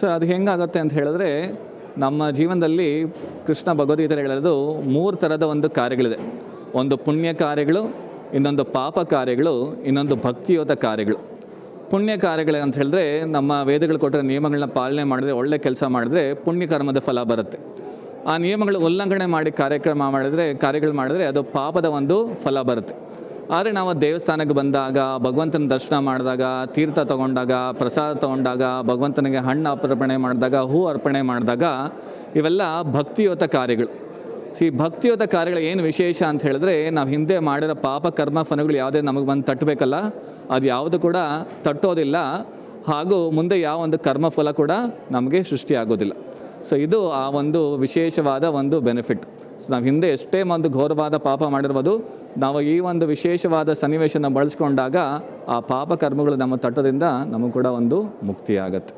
So ಅದು ಹೆಂಗಾಗುತ್ತೆ ಅಂತ ಹೇಳಿದ್ರೆ, ನಮ್ಮ ಜೀವನದಲ್ಲಿ ಕೃಷ್ಣ ಭಗವದ್ಗೀತೆ ಹೇಳೋದು ಮೂರು ಥರದ ಒಂದು ಕಾರ್ಯಗಳಿದೆ. ಒಂದು ಪುಣ್ಯ ಕಾರ್ಯಗಳು, ಇನ್ನೊಂದು ಪಾಪ ಕಾರ್ಯಗಳು, ಇನ್ನೊಂದು ಭಕ್ತಿಯುತ ಕಾರ್ಯಗಳು. ಪುಣ್ಯ ಕಾರ್ಯಗಳು ಅಂತ ಹೇಳಿದ್ರೆ, ನಮ್ಮ ವೇದಗಳು ಕೊಟ್ಟರೆ ನಿಯಮಗಳನ್ನ ಪಾಲನೆ ಮಾಡಿದ್ರೆ, ಒಳ್ಳೆ ಕೆಲಸ ಮಾಡಿದ್ರೆ ಪುಣ್ಯ ಕರ್ಮದ ಫಲ ಬರುತ್ತೆ. ಆ ನಿಯಮಗಳು ಉಲ್ಲಂಘನೆ ಮಾಡಿ ಕಾರ್ಯಕ್ರಮ ಮಾಡಿದರೆ, ಕಾರ್ಯಗಳು ಮಾಡಿದ್ರೆ ಅದು ಪಾಪದ ಒಂದು ಫಲ ಬರುತ್ತೆ. ಆದರೆ ನಾವು ದೇವಸ್ಥಾನಕ್ಕೆ ಬಂದಾಗ, ಭಗವಂತನ ದರ್ಶನ ಮಾಡಿದಾಗ, ತೀರ್ಥ ತಗೊಂಡಾಗ, ಪ್ರಸಾದ ತಗೊಂಡಾಗ, ಭಗವಂತನಿಗೆ ಹಣ್ಣು ಅರ್ಪಣೆ ಮಾಡಿದಾಗ, ಹೂ ಅರ್ಪಣೆ ಮಾಡಿದಾಗ ಇವೆಲ್ಲ ಭಕ್ತಿಯುತ ಕಾರ್ಯಗಳು. ಈ ಭಕ್ತಿಯುತ ಕಾರ್ಯಗಳು ಏನು ವಿಶೇಷ ಅಂತ ಹೇಳಿದ್ರೆ, ನಾವು ಹಿಂದೆ ಮಾಡಿರೋ ಪಾಪ ಕರ್ಮ ಫಲಗಳು ಯಾವುದೇ ನಮಗೆ ಬಂದು ತಟ್ಟಬೇಕಲ್ಲ, ಅದು ಯಾವುದು ಕೂಡ ತಟ್ಟೋದಿಲ್ಲ. ಹಾಗೂ ಮುಂದೆ ಯಾವ ಒಂದು ಕರ್ಮಫಲ ಕೂಡ ನಮಗೆ ಸೃಷ್ಟಿಯಾಗೋದಿಲ್ಲ. ಸೊ ಇದು ಆ ಒಂದು ವಿಶೇಷವಾದ ಒಂದು ಬೆನಿಫಿಟ್ ಸೊ ನಾವು ಹಿಂದೆ ಎಷ್ಟೇ ಒಂದು ಘೋರವಾದ ಪಾಪ ಮಾಡಿರ್ಬೋದು, ನಾವು ಈ ಒಂದು ವಿಶೇಷವಾದ ಸನ್ನಿವೇಶನ ಬಳಸ್ಕೊಂಡಾಗ ಆ ಪಾಪ ಕರ್ಮಗಳು ನಮ್ಮ ತಟ್ಟದಿಂದ ನಮಗೆ ಕೂಡ ಒಂದು ಮುಕ್ತಿ ಆಗತ್ತೆ